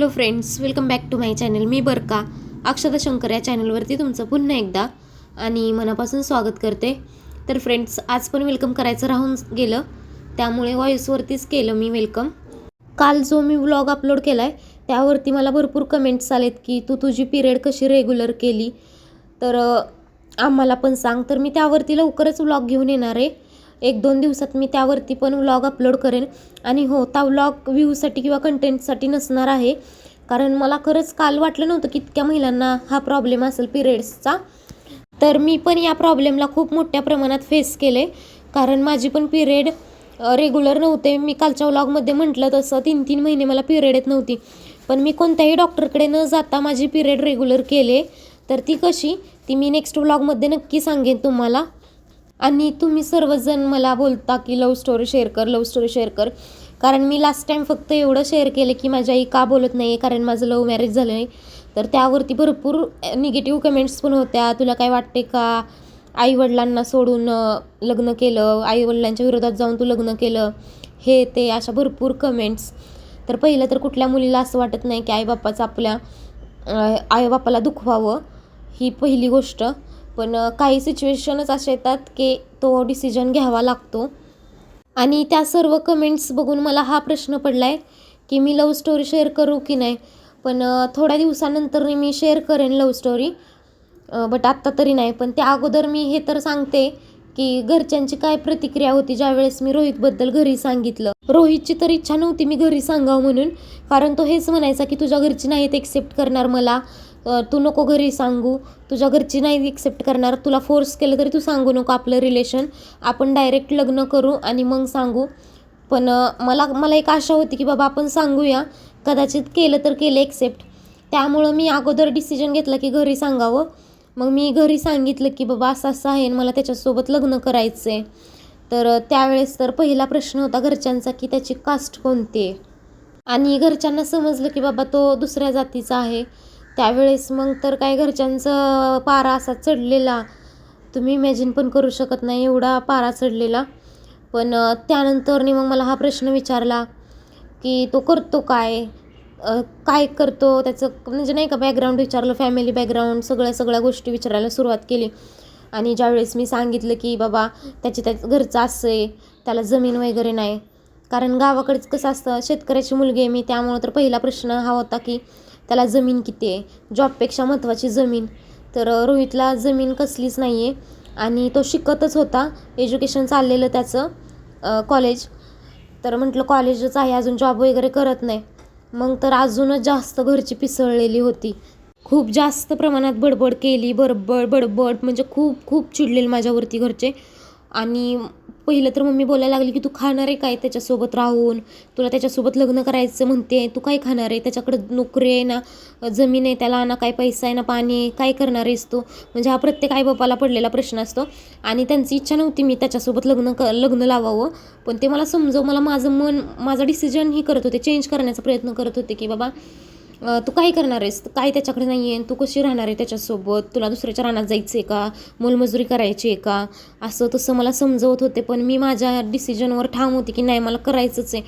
Hello friends welcome back to my channel मी बरका. अक्षता शंकर या चॅनलवरती तुमचं पुन्हा एकदा आणि मनापासून स्वागत करते. तर फ्रेंड्स आज पण वेलकम करायचं राहून गेलं. त्यामुळे व्हॉईसवरतीच केलं मी वेलकम काल जो मी व्लॉग अपलोड केला आहे त्यावरती मला भरपूर कमेंट्स आलेत की तू तुझी पिरियड कशी रेग्युलर केली? तर आम्हाला पण सांग. तर मी त्यावरती लवकरच व्लॉग घेऊन येणार आहे. एक दोन दिवसात मी त्यावरती पण व्लॉग अपलोड करेन. आणि हो त्या व्लॉग व्ह्यूसाठी किंवा कंटेंटसाठी नसणार आहे. कारण मला खरंच काल वाटलं नव्हतं की इतक्या महिलांना हा प्रॉब्लेम असेल पिरियड्सचा तर मी पण या प्रॉब्लेमला खूप मोठ्या प्रमाणात फेस केले. कारण माझी पण पिरियड रेग्युलर नव्हते. मी कालच्या व्लॉगमध्ये म्हटलं तसं तीन तीन महिने मला पिरियड येत नव्हती. पण मी कोणत्याही डॉक्टरकडे न जाता माझी पिरियड रेग्युलर केले. तर ती कशी? ती मी नेक्स्ट व्लॉगमध्ये नक्की सांगेन तुम्हाला. आणि तुम्ही सर्वजण मला बोलता की लव स्टोरी शेअर कर लव स्टोरी शेअर कर. कारण मी लास्ट टाईम फक्त एवढं शेअर केलं की माझी आई का बोलत नाही कारण माझं लव्ह मॅरेज झालं नाही तर त्यावरती भरपूर निगेटिव्ह कमेंट्स पण होत्या. तुला काय वाटते का आईवडिलांना सोडून लग्न केलं? आईवडिलांच्या विरोधात जाऊन तू लग्न केलं? हे ते अशा भरपूर कमेंट्स तर पहिलं तर कुठल्या मुलीला असं वाटत नाही की आईबापाचं आपल्या आईबापाला दुखवावं? ही पहिली गोष्ट. पण काही सिच्युएशनच असे येतात की तो डिसिजन घ्यावा लागतो. आणि त्या सर्व कमेंट्स बघून मला हा प्रश्न पडला आहे की मी लव्ह स्टोरी शेअर करू की नाही? पण थोड्या दिवसानंतर मी शेअर करेन लव्ह स्टोरी बट आत्ता तरी नाही. पण त्या अगोदर मी हे तर सांगते की घरच्यांची काय प्रतिक्रिया होती ज्यावेळेस मी रोहितबद्दल घरी सांगितलं. रोहितची तर इच्छा नव्हती मी घरी सांगावं म्हणून. कारण तो हेच म्हणायचा की तुझ्या घरची नाहीत एक्सेप्ट करणार मला. तू नको घरी सांगू. तुझ्या घरची नाही एक्सेप्ट करणार. तुला फोर्स केलं तरी तू सांगू नको आपलं रिलेशन आपण डायरेक्ट लग्न करू आणि मग सांगू. पण मला मला एक आशा होती की बाबा आपण सांगूया. कदाचित केलं तर केलं एक्सेप्ट त्यामुळं मी अगोदर डिसिजन घेतला की घरी सांगावं. मग मी घरी सांगितलं की बाबा असं असं आहे आणि मला त्याच्यासोबत लग्न करायचं आहे तर त्यावेळेस तर पहिला प्रश्न होता घरच्यांचा की त्याची कास्ट कोणती आहे? आणि घरच्यांना समजलं की बाबा तो दुसऱ्या जातीचा आहे. त्यावेळेस मग तर काय घरच्यांचं पारा असा चढलेला. तुम्ही इमॅजिन पण करू शकत नाही एवढा पारा चढलेला. पण त्यानंतरनी मग मला हा प्रश्न विचारला की तो करतो काय? काय करतो? त्याचं म्हणजे नाही का बॅकग्राऊंड विचारलं फॅमिली बॅकग्राऊंड सगळ्या सगळ्या गोष्टी विचारायला सुरुवात केली. आणि ज्यावेळेस मी सांगितलं की बाबा त्याची त्या घरचं असं आहे त्याला जमीन वगैरे नाही. कारण गावाकडेच कसं असतं शेतकऱ्याची मुलगी आहे मी त्यामुळं तर पहिला प्रश्न हा होता की त्याला जमीन किती आहे? जॉबपेक्षा महत्त्वाची जमीन. तर रोहितला जमीन कसलीच नाही आहे आणि तो शिकतच होता. एज्युकेशन चाललेलं त्याचं कॉलेज तर म्हटलं कॉलेजच आहे अजून जॉब वगैरे करत नाही. मग तर अजूनच जास्त घरची पिसळलेली होती. खूप जास्त प्रमाणात बडबड केली बडबड बडबड म्हणजे खूप खूप चिडलेले माझ्यावरती घरचे. आणि पहिलं तर मम्मी बोलायला लागली की तू खाणार आहे काय त्याच्यासोबत राहून? तुला त्याच्यासोबत लग्न करायचं म्हणते तू काय खाणार आहे? त्याच्याकडं नोकरी आहे ना जमीन आहे त्याला ना काय पैसा आहे ना पाणी आहे काय करणार आहेस तू? म्हणजे हा प्रत्येक आईबापाला पडलेला प्रश्न असतो. आणि त्यांची इच्छा नव्हती मी त्याच्यासोबत लग्न क लग्न लावावं. पण ते मला समजव मला माझं मन माझा डिसिजन ही करत होते चेंज करण्याचा प्रयत्न करत होते की बाबा तू काय करणार आहेस? काय त्याच्याकडे नाही आहे. तू कशी राहणार आहे त्याच्यासोबत? तुला दुसऱ्याच्या रानात जायचं आहे का? मोलमजुरी करायची आहे का? असं तसं मला समजवत होते पण मी माझ्या डिसिजनवर ठाम होते की नाही मला करायचंच आहे.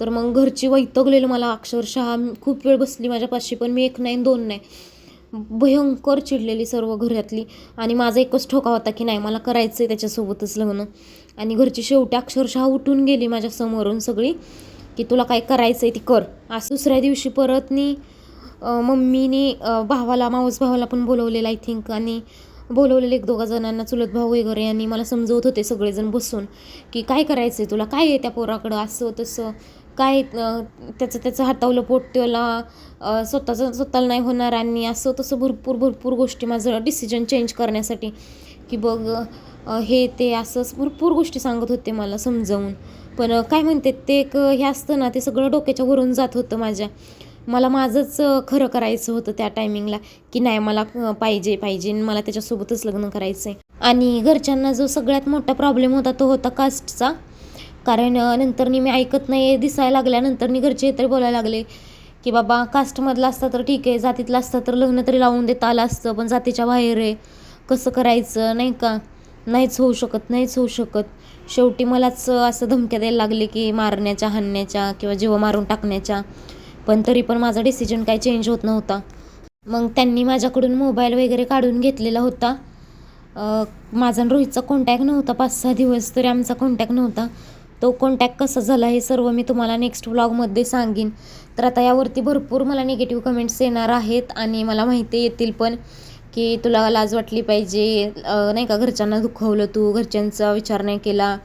तर मग घरची वैतगलेलं मला अक्षरशः. खूप वेळ बसली माझ्यापाशी पण मी एक नाही दोन नाही. भयंकर चिडलेली सर्व घरातली. आणि माझा एकच ठोका होता की नाही मला करायचं आहे त्याच्यासोबतच लग्न. आणि घरची शेवटी अक्षरशः उठून गेली माझ्या समोरून सगळी की तुला काय करायचं आहे ती कर. असं दुसऱ्या दिवशी परत नी मम्मीने भावाला मावस भावाला पण बोलवलेलं आय थिंक आणि बोलवलेलं एक दोघा जणांना चुलत भाऊ वगैरे आणि मला समजवत होते सगळेजण बसून की काय करायचं आहे तुला? काय आहे त्या पोराकडं? असं तसं. काय त्याचं त्याचं हातावलं पोट त्याला स्वतःचं स्वतःला नाही होणार आणि असं तसं भरपूर भरपूर गोष्टी माझं डिसिजन चेंज करण्यासाठी की बघ हे ते असंच भरपूर गोष्टी सांगत होते मला समजावून. पण काय म्हणते ते एक हे असतं ना ते सगळं डोक्याच्या वरून जात होतं माझ्या. मला माझंच खरं करायचं होतं त्या टायमिंगला की नाही मला पाहिजे पाहिजे आणि मला त्याच्यासोबतच लग्न करायचं आहे आणि घरच्यांना जो सगळ्यात मोठा प्रॉब्लेम होता तो होता कास्टचा कारण नंतरनी मी ऐकत नाही दिसायला लागल्यानंतरनी घरचे तर बोलायला लागले की बाबा कास्टमधला असता तर ठीक आहे जातीतला असता तर लग्न तरी लावून देता आलं असतं पण जातीच्या बाहेर आहे कसं करायचं नाही का? नाहीच होऊ शकत नाहीच होऊ शकत. शेवटी मलाच असं धमक्या द्यायला लागले की मारण्याच्या हाणण्याच्या किंवा जीव मारून टाकण्याच्या. पण तरी पण माझा डिसिजन काही चेंज होत नव्हता. मग त्यांनी माझ्याकडून मोबाईल वगैरे काढून घेतलेला होता. माझा आणि रोहितचा कॉन्टॅक्ट नव्हता. पाच सहा दिवस तरी आमचा कॉन्टॅक्ट नव्हता. तो कॉन्टॅक्ट कसा झाला हे सर्व मी तुम्हाला नेक्स्ट व्लॉगमध्ये सांगेन. तर आता यावरती भरपूर मला निगेटिव्ह कमेंट्स येणार आहेत आणि मला माहिती येतील पण की तुला लाज वाटली पाहिजे. नाही का घरच्यांना दुखवलं तू घरच्यांचा विचार नाही केला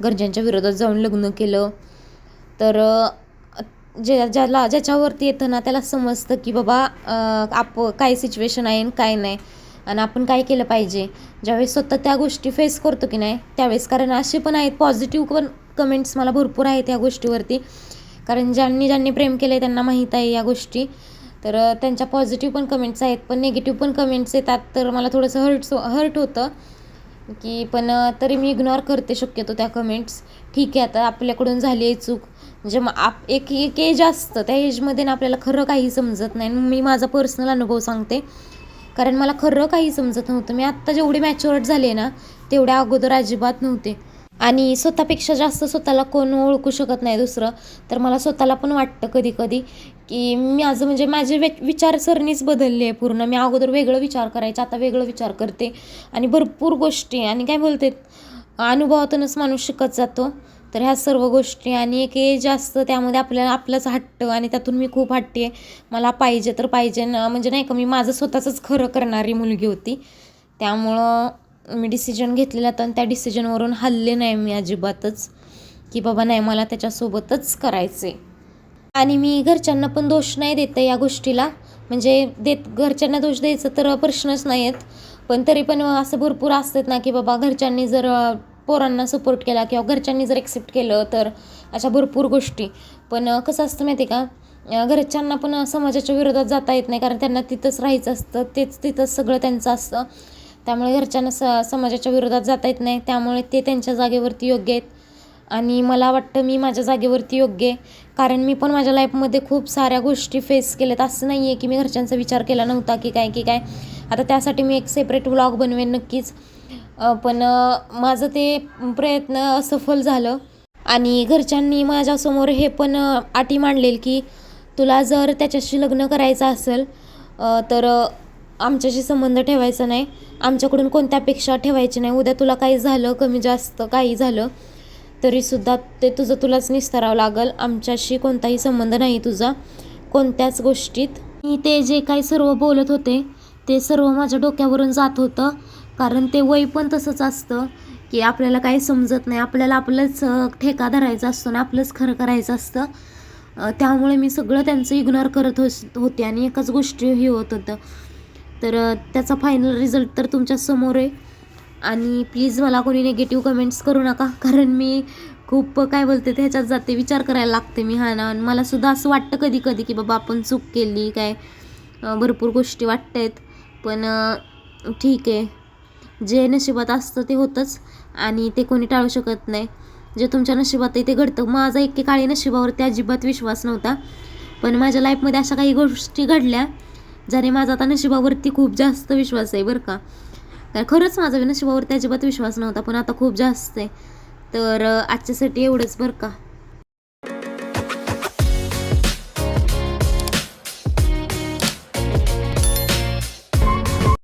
घरच्यांच्या विरोधात जाऊन लग्न केलं. तर जे ज्याला ज्याच्यावरती येतं ना त्याला समजतं की बाबा आप काय सिच्युएशन आहे आणि काय नाही. आणि आपण काय केलं पाहिजे? ज्यावेळेस स्वतः त्या गोष्टी फेस करतो की नाही त्यावेळेस. कारण असे पण आहेत पॉझिटिव्ह पण कमेंट्स मला भरपूर आहेत या गोष्टीवरती. कारण ज्यांनी ज्यांनी प्रेम केलं आहे त्यांना माहीत आहे या गोष्टी. तर त्यांच्या पॉझिटिव्ह पण कमेंट्स आहेत पण निगेटिव्ह पण कमेंट्स येतात. तर मला थोडंसं हर्ट हर्ट होतं. की पण तरी मी इग्नोर करते शक्यतो त्या कमेंट्स ठीक आहे आता आपल्याकडून झाली आहे चूक. म्हणजे मग आप एक एक एज असतं. त्या एजमध्ये ना आपल्याला खरं काही समजत नाही. मी माझा पर्सनल अनुभव सांगते. कारण मला खरं काही समजत नव्हतं. मी आत्ता जेवढी मॅच्युअर्ड झाले ना तेवढ्या अगोदर अजिबात नव्हते. आणि स्वतःपेक्षा जास्त स्वतःला कोण ओळखू शकत नाही दुसरं. तर मला स्वतःला पण वाटतं कधी कधी की माझं म्हणजे माझे वे विचारसरणीच बदलली आहे पूर्ण. मी अगोदर वेगळं विचार करायचे आता वेगळं विचार करते. आणि भरपूर गोष्टी आणि काय बोलते अनुभवातूनच माणूस शिकत जातो. तर ह्या सर्व गोष्टी आणि एक हे जास्त त्यामध्ये आपल्याला आपलंच हट्ट आणि त्यातून मी खूप हट्टी आहे. मला पाहिजे तर पाहिजे ना म्हणजे नाही का मी माझं स्वतःचंच खरं करणारी मुलगी होती. त्यामुळं मी डिसिजन घेतलेला तर त्या डिसिजनवरून हल्ले नाही मी अजिबातच. की बाबा नाही मला त्याच्यासोबतच करायचे आणि मी घरच्यांना पण दोष नाही देते या गोष्टीला. म्हणजे देत घरच्यांना दोष द्यायचं तर प्रश्नच नाही आहेत पण तरी पण असं भरपूर असतात ना की बाबा घरच्यांनी जर पोरांना सपोर्ट केला किंवा घरच्यांनी जर एक्सेप्ट केलं तर अशा भरपूर गोष्टी. पण कसं असतं माहिती आहे का? घरच्यांना पण समाजाच्या विरोधात जाता येत नाही कारण त्यांना तिथंच राहायचं असतं तेच तिथंच सगळं त्यांचं असतं. त्यामुळे घरच्यांना स समाजाच्या विरोधात जाता येत नाही. त्यामुळे ते त्यांच्या जागेवरती योग्य आहेत. आणि मला वाटतं मी माझ्या जागेवरती योग्य आहे. कारण मी पण माझ्या लाईफमध्ये खूप साऱ्या गोष्टी फेस केल्यात. असं नाही आहे की मी घरच्यांचा विचार केला नव्हता की काय की काय. आता त्यासाठी मी एक सेपरेट व्लॉग बनवेन नक्कीच. पण माझं ते प्रयत्न असफल झालं. आणि घरच्यांनी माझ्यासमोर हे पण अटी मांडलेल की तुला जर त्याच्याशी लग्न करायचं असेल तर आमच्याशी संबंध ठेवायचा नाही. आमच्याकडून कोणत्या अपेक्षा ठेवायची नाही. उद्या तुला काही झालं कमी जास्त काही झालं तरीसुद्धा ते तुझं तुलाच निस्तरावं लागेल. आमच्याशी कोणताही संबंध नाही तुझा कोणत्याच गोष्टीत. मी ते जे काही सर्व बोलत होते ते सर्व माझ्या डोक्यावरून जात होतं. कारण ते वय पण तसंच असतं की आपल्याला काही समजत नाही. आपल्याला आपलंच ठेका धरायचा असतो ना आपलंच खरं करायचं असतं. त्यामुळे मी सगळं त्यांचं इग्नोर करत हो होते आणि एकाच गोष्टी हे होत होतं. तर त्याचा फायनल रिझल्ट तर तुमच्यासमोर आहे. आणि प्लीज मला कोणी निगेटिव्ह कमेंट्स करू नका. कारण मी खूप काय बोलते त्याच्यात जाते विचार करायला लागते मी हा ना. आणि मला सुद्धा असं वाटतं कधी कधी की बाबा आपण चूक केली काय भरपूर गोष्टी वाटत आहेत पण ठीक आहे. जे नशिबात असतं ते होतंच आणि ते कोणी टाळू शकत नाही. जे तुमच्या नशिबात आहे ते घडतं. माझा एकेकाळी नशिबावरती अजिबात विश्वास नव्हता. पण माझ्या लाईफमध्ये अशा काही गोष्टी घडल्या ज्याने माझा आता नशिबावरती खूप जास्त विश्वास आहे बरं का. कारण खरंच माझा नशिबावरती अजिबात विश्वास नव्हता पण आता खूप जास्त आहे. तर आजच्यासाठी एवढंच बरं का.